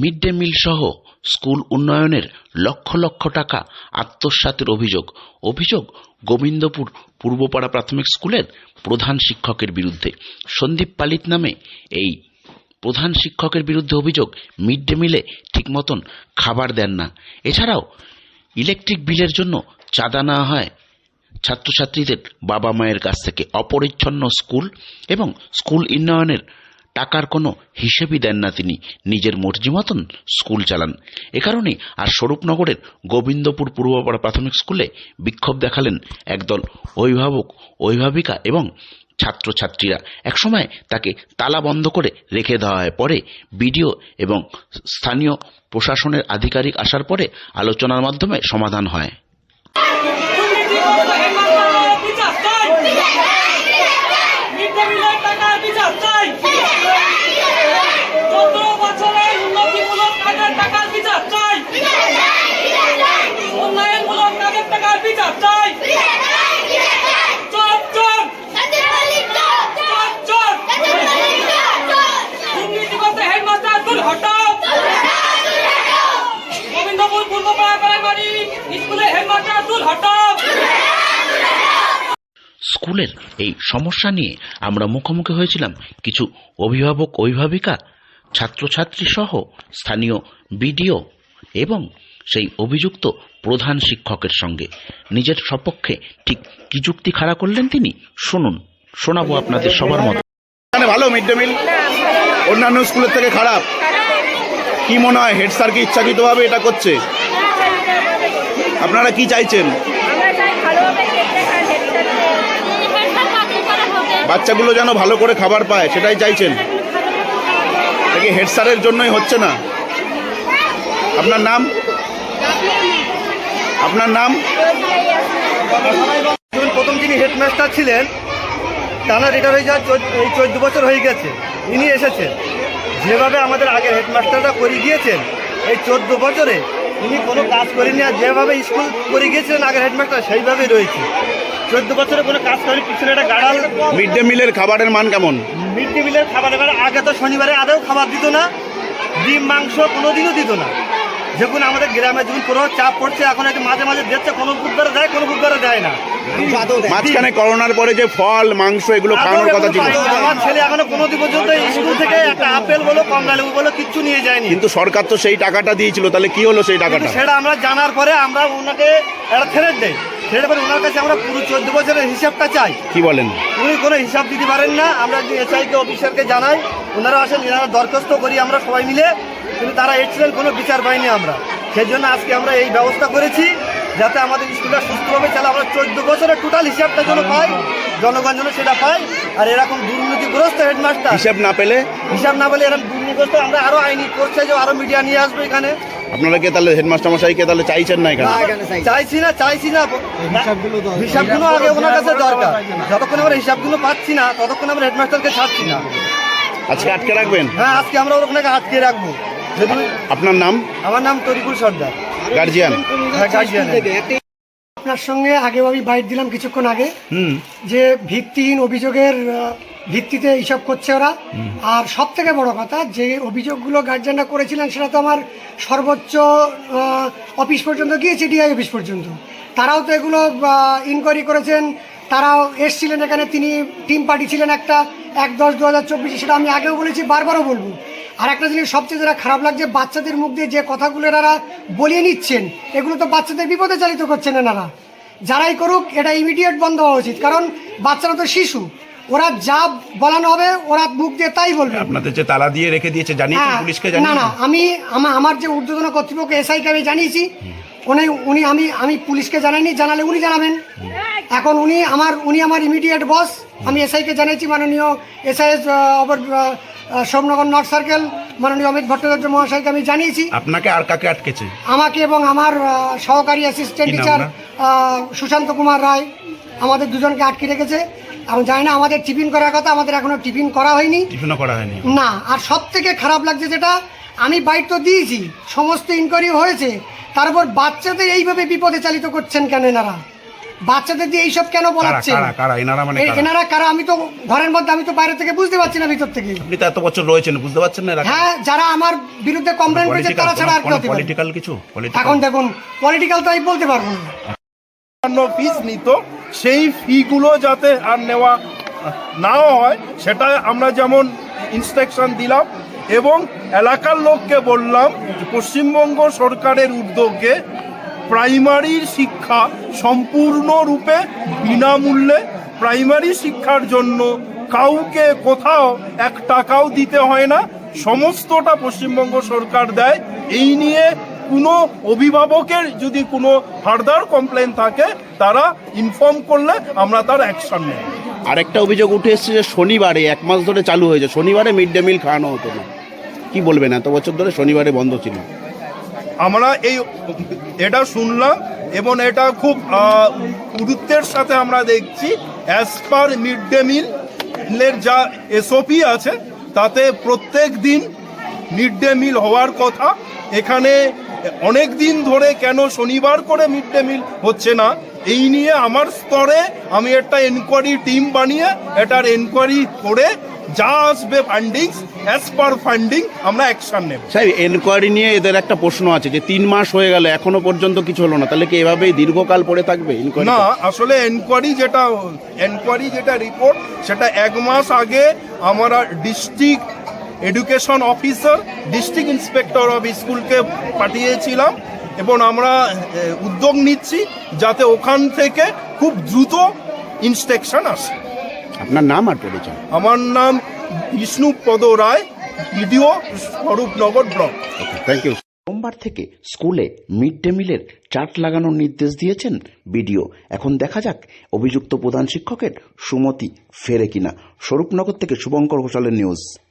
Mid day meal সহ school উন্নয়নের লক্ষ লক্ষ টাকা আত্মসাতের অভিযোগ। অভিযোগ গোবিন্দপুর পূর্বপাড়া প্রাথমিক স্কুলের প্রধান শিক্ষকের বিরুদ্ধে। সন্দীপ পালিত নামে এই প্রধান শিক্ষকের বিরুদ্ধে অভিযোগ মিড ডে মিলে ঠিক মতন খাবার দেন না। এছাড়াও ইলেকট্রিক বিলের জন্য চাঁদা নেওয়া হয়। ছাত্রছাত্রীদের বাবা মায়ের কাছ থেকে অপরিচ্ছন্ন স্কুল এবং স্কুল উন্নয়নের টাকার কোনো হিসেবই দেন না তিনি। নিজের মর্জি মতন স্কুল চালান। এ কারণেই আর স্বরূপনগরের গোবিন্দপুর পূর্বপাড়া প্রাথমিক স্কুলে বিক্ষোভ দেখালেন একদল অভিভাবক, অভিভাবিকা এবং ছাত্রছাত্রীরা। একসময় তাকে তালা বন্ধ করে রেখে দেওয়া হয়। পরে বিডিও এবং স্থানীয় প্রশাসনের আধিকারিক আসার পরে আলোচনার মাধ্যমে সমাধান হয় বিচার চাই মিড ডে মিলের টাকার বিচার চাই চোদ্দ বছরের উন্নতিমূলক কাজের টাকার বিচার চাই উন্নয়নমূলক কাজের টাকার বিচার চাই চোর চোর চোর চোর দুর্নীতি করতে হেডমাস্টার দূর হটাও গোবিন্দপুর স্কুলের হেডমাস্টার দূর হটাও স্কুলের এই সমস্যা নিয়ে আমরা মুখোমুখি হয়েছিলাম কিছু অভিভাবক অভিভাবিকা ছাত্রছাত্রী সহ স্থানীয় বিডিও এবং সেই অভিযুক্ত প্রধান শিক্ষকের সঙ্গে। নিজের সপক্ষে ঠিক কি যুক্তি খাড়া করলেন তিনি? শুনুন শোনাবো আপনাদের সবার মত। এখানে ভালো মিড ডে মিল। অন্যান্য স্কুলের থেকে খারাপ। কি মনে হয় হেড স্যার কি ইচ্ছাকৃতভাবে এটা করছে? আপনারা কি চাইছেন? বাচ্চাগুলো যেন ভালো করে খাবার পায় সেটাই চাইছেন? এটা কি হেড স্যারের জন্যই হচ্ছে না? আপনার নাম? আপনার নাম? প্রথম যিনি হেডমাস্টার ছিলেন টানা রিটায়ার হয়ে যাওয়ার চোদ্দ- এই চোদ্দ বছর হয়ে গেছে। ইনি এসেছেন। যেভাবে আমাদের আগের হেডমাস্টাররা করে গিয়েছেন এই চোদ্দ বছরে উনি কোনো কাজ করেনি আর যেভাবে স্কুল করে গিয়েছিলেন আগের হেডমাস্টার সেইভাবেই রয়েছে। চোদ্দ বছরে কোনো কাজ করেনি পিছনে একটা গাড়াল। মিড ডে মিলের খাবারের মান কেমন? মিড ডে মিলের খাবার এবার আগে তো শনিবারে আদৌ খাবার দিত না ডিম মাংস কোনোদিনও দিত না। যখন আমাদের গ্রামে যখন কোনো চাপ পড়ছে এখন একটু মাঝে মাঝে দিচ্ছে কোনো বুধবারে দেয় কোনো বুধবারে দেয় না। মাঝখানে করোনার পরে যে ফল মাংস এগুলো খাওয়ানোর কথা ছিল। আমার ছেলে এখনও কোনো দিন পর্যন্ত স্কুল থেকে একটা আপেল বলো কমলা লেবু বলো কিচ্ছু নিয়ে যায়নি। কিন্তু সরকার তো সেই টাকাটা দিয়েছিল তাহলে কি হলো সেই টাকাটা? সেটা আমরা জানার পরে আমরা ওনাকে একটা ফেরত দেই। ফেরত পরে ওনার কাছে আমরা পুরো চোদ্দ বছরের হিসাবটা চাই। কি বলেন? উনি কোনো হিসাব দিতে পারেন না। আমরা এসআইকে অফিসারকে জানাই। ওনারা আসেন এনারা দরখাস্ত করি আমরা সবাই মিলে। কিন্তু তারা এসেছিলেন কোনো বিচার পাইনি আমরা। সেই জন্য আজকে আমরা এই ব্যবস্থা করেছি যাতে আমাদের স্কুলটা সুস্থভাবে চালা। আমরা চোদ্দ বছরের টোটাল হিসাবটা যেন পাই জনগণ যেন সেটা পাই আর এরকম দুর্নীতিগ্রস্ত হেডমাস্টার হিসাব না পেলে? হিসাব না পেলে এরকম দুর্নীতিগ্রস্ত আমরা আরও আইনি করছে যে আরও মিডিয়া নিয়ে আসব এখানে। আপনারা কি তাহলে হেডমাস্টার মশাইকে তাহলে চাইছেন না এখানে? চাইছি না চাইছি না। হিসাবগুলো আগে ওনার কাছে দরকার। যতক্ষণ আমরা হিসাবগুলো পাচ্ছি না ততক্ষণ আমরা হেডমাস্টারকে ছাড়ছি না। আজকে আটকে রাখবেন? হ্যাঁ আজকে আমরা ওখানে আটকে রাখব। আপনার নাম? আমার নাম তরিকুল সর্দার। গার্জিয়ান হ্যাঁ, আপনার সঙ্গে আগেও আমি বাইট দিলাম কিছুক্ষণ আগে। হুম। যে ভিত্তিহীন অভিযোগের ভিত্তিতে এইসব করছে ওরা। আর সব থেকে বড় কথা যে অভিযোগগুলো গার্জেনরা করেছিলেন সেটা তো আমার সর্বোচ্চ অফিস পর্যন্ত গিয়েছে ডিআই অফিস পর্যন্ত। তারাও তো এগুলো ইনকোয়ারি করেছেন। তারাও এসছিলেন এখানে তিনি টিম পার্টি ছিলেন একটা এক দশ দু হাজার চব্বিশে সেটা আমি আগেও বলেছি বারবারও বলব। আর একটা জিনিস সবচেয়ে যেটা খারাপ লাগছে বাচ্চাদের মুখ দিয়ে যে কথাগুলো এনারা বলিয়ে নিচ্ছেন এগুলো তো বাচ্চাদের বিপদে চালিত করছেন এনারা। যারাই করুক এটা ইমিডিয়েট বন্ধ হওয়া উচিত। কারণ বাচ্চারা তো শিশু। ওরা যা বলানো হবে ওরা মুখ দিয়ে তাই বলবে। আপনাদের যে তালা দিয়ে রেখে দিয়েছে জানিয়েছেন হ্যাঁ, পুলিশকে না না আমি আমা- আমার যে ঊর্ধ্বতন কর্তৃপক্ষ এসআইকে আমি জানিয়েছি উনি উনি আমি আমি পুলিশকে জানাইনি জানালে উনি জানাবেন। এখন উনি আমার উনি আমার ইমিডিয়েট বস আমি এসআইকে জানিয়েছি মাননীয় এসআইএস অপর সোমনগর নর্থ সার্কেল মাননীয় অমিত ভট্টাচার্য মহাশয়কে আমি জানিয়েছি। আপনাকে আর কাকে আটকেছে? আমাকে এবং আমার সহকারী অ্যাসিস্ট্যান্ট টিচার সুশান্ত কুমার রায় আমাদের দুজনকে আটকে রেখেছে। আমি জানি না আমাদের টিফিন করার কথা আমাদের এখনও টিফিন করা হয়নি। টিফিনও করা হয়নি। না আর সব থেকে খারাপ লাগছে যেটা আমি বাইট তো দিয়েছি সমস্ত ইনকোয়ারি হয়েছে তারপর বাচ্চাদের এইভাবে বিপদে চালিত করছেন কেন এনারা? বাচ্চাদের দিয়ে এইসব কেন বলাচ্ছে? কারা কারা? এনারা মানে কারা? এনারা কারা? আমি তো ঘরের মধ্যে আমি তো বাইরে থেকে বুঝতে পারছি না ভিতর থেকে। আপনি তো এত বছর রয়েছেন বুঝতে পারছেন না এরা হ্যাঁ যারা আমার বিরুদ্ধে কমপ্লেন করেছে তারা ছাড়া আর কি হতে পারে পলিটিক্যাল কিছু? এখন দেখুন পলিটিক্যাল তো আমি বলতে পারব না। অন্য ফিস নিত সেই ফিগুলো যাতে আর নেওয়া না হয় সেটা আমরা যেমন ইনস্ট্রাকশন দিলাম এবং এলাকার লোককে বললাম যে পশ্চিমবঙ্গ সরকারের উদ্যোগে প্রাইমারির শিক্ষা সম্পূর্ণরূপে বিনামূল্যে প্রাইমারি শিক্ষার জন্য কাউকে কোথাও এক টাকাও দিতে হয় না। সমস্তটা পশ্চিমবঙ্গ সরকার দেয়। এই নিয়ে কোনো অভিভাবকের যদি কোনো ফার্দার কমপ্লেন থাকে, তারা ইনফর্ম করলে আমরা তার অ্যাকশন নেব। আরেকটা অভিযোগ উঠে এসেছে যে শনিবারে, এক মাস ধরে চালু হয়েছে। শনিবারে মিড ডে মিল খাওয়ানো হতো না। কি বলবেন? এত বছর ধরে শনিবারে বন্ধ ছিল। আমরা এই, এটা শুনলাম এবং এটা খুব গুরুত্বের সাথে আমরা দেখছি অ্যাজ পার মিড ডে মিলের যা এসওপি আছে, তাতে প্রত্যেক দিন মিড ডে মিল হওয়ার কথা, এখানে অনেক দিন ধরে কেন শনিবার করে মিড ডে মিল হচ্ছে না, এই নিয়ে আমার স্তরে আমি একটা এনকোয়ারি টিম বানিয়ে, এটার এনকোয়ারি করে যা আসবে ফান্ডিং অ্যাজ পার ফান্ডিং আমরা অ্যাকশন নেব। সাহেব এনকোয়ারি নিয়ে এদের একটা প্রশ্ন আছে যে তিন মাস হয়ে গেল এখনও পর্যন্ত কিছু হলো না। তাহলে কি এভাবেই দীর্ঘকাল পড়ে থাকবে না আসলে এনকোয়ারি যেটা এনকোয়ারি যেটা রিপোর্ট সেটা এক মাস আগে আমরা district education officer district inspector of স্কুলকে পাঠিয়েছিলাম এবং আমরা উদ্যোগ নিচ্ছি যাতে ওখান থেকে খুব দ্রুত ইনস্ট্রাকশন আসে। আপনার নাম আর পরিচয়? আমার নাম Bishnupada Roy BDO Swarupnagar block. Thank you সোমবার থেকে স্কুলে মিড ডে মিলের চার্ট লাগানোর নির্দেশ দিয়েছেন বিডিও। এখন দেখা যাক অভিযুক্ত প্রধান শিক্ষকের সুমতি ফেরে কিনা। স্বরূপনগর থেকে শুভঙ্কর ঘোষালের নিউজ।